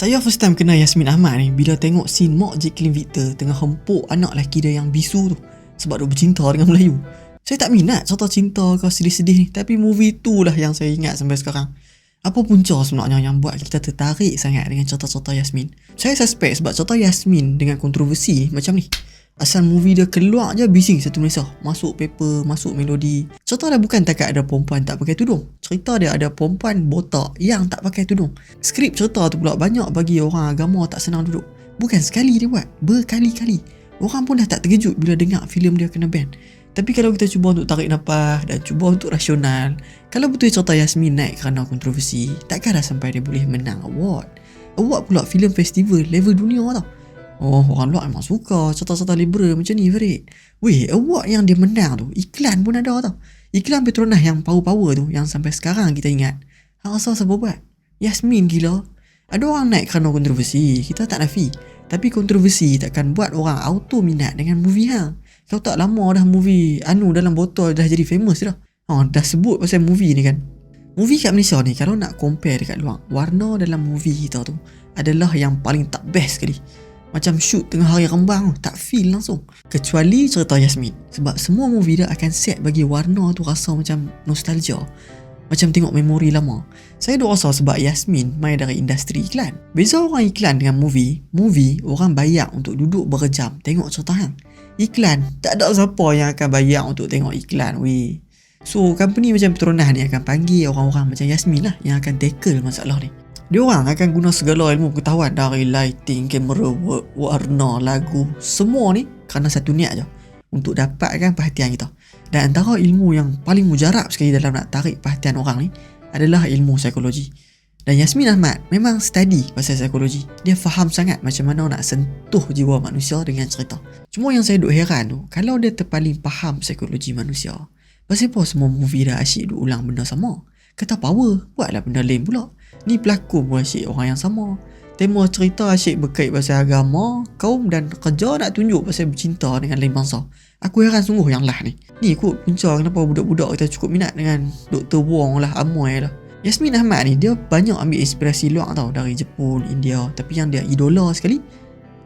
Saya first time kenal Yasmin Ahmad ni bila tengok scene Mak Jacqueline Victor tengah hempuk anak lelaki dia yang bisu tu sebab dia bercinta dengan Melayu. Saya tak minat cerita cinta ke sedih-sedih ni tapi movie tu lah yang saya ingat sampai sekarang. Apa punca sebenarnya yang buat kita tertarik sangat dengan cerita-cerita Yasmin? Saya suspect sebab cerita Yasmin dengan kontroversi macam ni. Asal movie dia keluar je bising satu Malaysia. Masuk paper, masuk melodi. Cerita dia bukan takat ada perempuan tak pakai tudung. Cerita dia ada perempuan botak yang tak pakai tudung. Skrip cerita tu pula banyak bagi orang agama tak senang duduk. Bukan sekali dia buat, berkali-kali. Orang pun dah tak terkejut bila dengar filem dia kena ban. Tapi kalau kita cuba untuk tarik nafas dan cuba untuk rasional Kalau betul cerita Yasmin naik kerana kontroversi Takkan dah sampai dia boleh menang award. Award pula filem festival level dunia tau Oh, orang luar memang suka cerita-cerita liberal macam ni, Farid. Weh, award yang dia menang tu, iklan pun ada tau. Iklan Petronas yang power-power tu, yang sampai sekarang kita ingat. Hang rasa siapa buat? Yasmin gila. Ada orang naik kerana kontroversi, kita tak nafi. Tapi kontroversi takkan buat orang auto minat dengan movie hang. Kau tak lama dah movie Anu dalam botol dah jadi famous dah. Oh, dah sebut pasal movie ni kan. Movie kat Malaysia ni kalau nak compare dekat luar, warna dalam movie kita tu adalah yang paling tak best sekali. Macam shoot tengah hari rembang Tak feel langsung. Kecuali cerita Yasmin. Sebab semua movie dia akan set bagi warna tu rasa macam nostalgia. Macam tengok memori lama. Saya dah rasa sebab Yasmin main dari industri iklan. Beza orang iklan dengan movie Movie orang bayar untuk duduk berjam tengok cerita hang. Iklan tak ada siapa yang akan bayar untuk tengok iklan weh. So company macam Petronas ni akan panggil orang-orang macam Yasmin lah Yang akan tackle masalah ni dia orang akan guna segala ilmu pengetahuan dari lighting, kamera, warna, lagu, semua ni kerana satu niat je untuk dapatkan perhatian kita. Dan antara ilmu yang paling mujarab sekali dalam nak tarik perhatian orang ni adalah ilmu psikologi. Dan Yasmin Ahmad memang study pasal psikologi. Dia faham sangat macam mana nak sentuh jiwa manusia dengan cerita. Cuma yang saya duk heran tu, kalau dia terpaling faham psikologi manusia, pasal apa semua movie dah asyik duk ulang benda sama? Kata power, buatlah benda lain pula. Ni pelakon pun asyik orang yang sama. Tema cerita asyik berkait pasal agama Kaum dan kerja nak tunjuk pasal bercinta dengan lain bangsa. Aku heran sungguh yang lah ni. Ni kot punca kenapa budak-budak kita cukup minat dengan Dr. Wong lah, Amoy lah. Yasmin Ahmad ni dia banyak ambil inspirasi luar tau Dari Jepun, India. Tapi yang dia idola sekali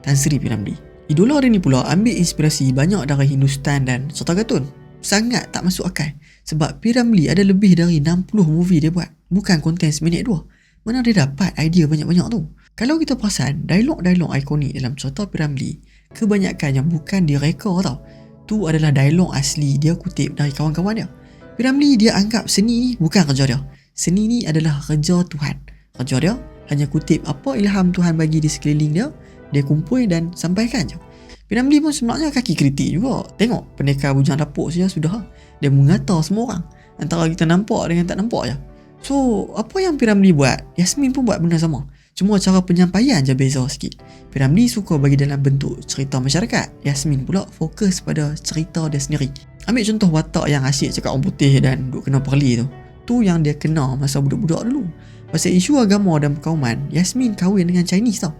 Tan Sri Piramli Idola dia ni pula ambil inspirasi banyak dari Hindustan dan serta Gatun Sangat tak masuk akal Sebab Piramli ada lebih dari 60 movie dia buat. Bukan konten seminit dua mana dia dapat idea banyak-banyak tu? Kalau kita perasan, dialog-dialog ikonik dalam cerita Piramli kebanyakannya bukan direka tau. Tu adalah dialog asli dia kutip dari kawan-kawan dia. Piramli dia anggap seni ni bukan kerja dia. Seni ni adalah kerja Tuhan. Kerja dia hanya kutip apa ilham Tuhan bagi di sekeliling dia, dia kumpul dan sampaikan je. Piramli pun sebenarnya kaki kritik juga. Tengok pendekar bujang dapur saja sudah. Dia mengata semua orang. Antara kita nampak dengan tak nampak je. So, apa yang Piramli buat? Yasmin pun buat benda sama. Cuma cara penyampaian je beza sikit. Piramli suka bagi dalam bentuk cerita masyarakat. Yasmin pula fokus pada cerita dia sendiri. Ambil contoh watak yang asyik cakap orang putih dan duk kena perli tu. Tu yang dia kena masa budak-budak dulu. Pasal isu agama dan perkauman, Yasmin kahwin dengan Chinese tau.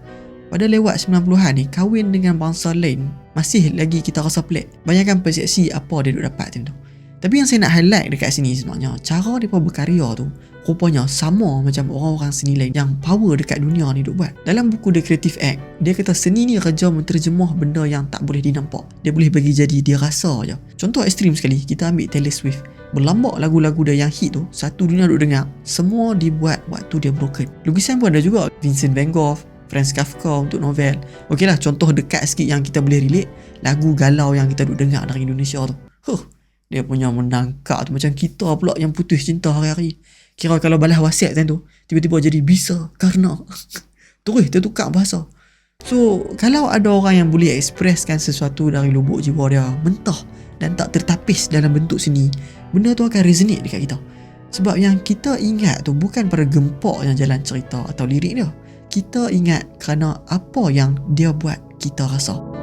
Pada lewat 90-an ni, kahwin dengan bangsa lain masih lagi kita rasa pelik. Bayangkan persepsi apa dia duk dapat tu. Tapi yang saya nak highlight dekat sini sebenarnya, cara mereka berkarya tu rupanya sama macam orang-orang seni lain yang power dekat dunia ni duk buat. Dalam buku The Creative Act, dia kata seni ni kerja menterjemah benda yang tak boleh dinampak. Dia boleh bagi jadi dia rasa je. Contoh ekstrim sekali, kita ambil Taylor Swift. Berlambak lagu-lagu dia yang hit tu, satu dunia duk dengar. Semua dibuat waktu dia broken. Lukisan pun ada juga Vincent Van Gogh, Franz Kafka untuk novel. Okey lah, contoh dekat sikit yang kita boleh relate, lagu galau yang kita duk dengar dari Indonesia tu. Huh, dia punya menangkap tu. Macam kita pula yang putus cinta hari-hari. Kira kalau balas wasiat time tu Tiba-tiba jadi bisa Karena Terus dia tukar bahasa. So Kalau ada orang yang boleh Ekspreskan sesuatu dari lubuk jiwa dia Mentah Dan tak tertapis dalam bentuk seni Benda tu akan resonate dekat kita. Sebab yang kita ingat tu Bukan pada gempak yang jalan cerita Atau lirik dia. Kita ingat kerana Apa yang dia buat Kita rasa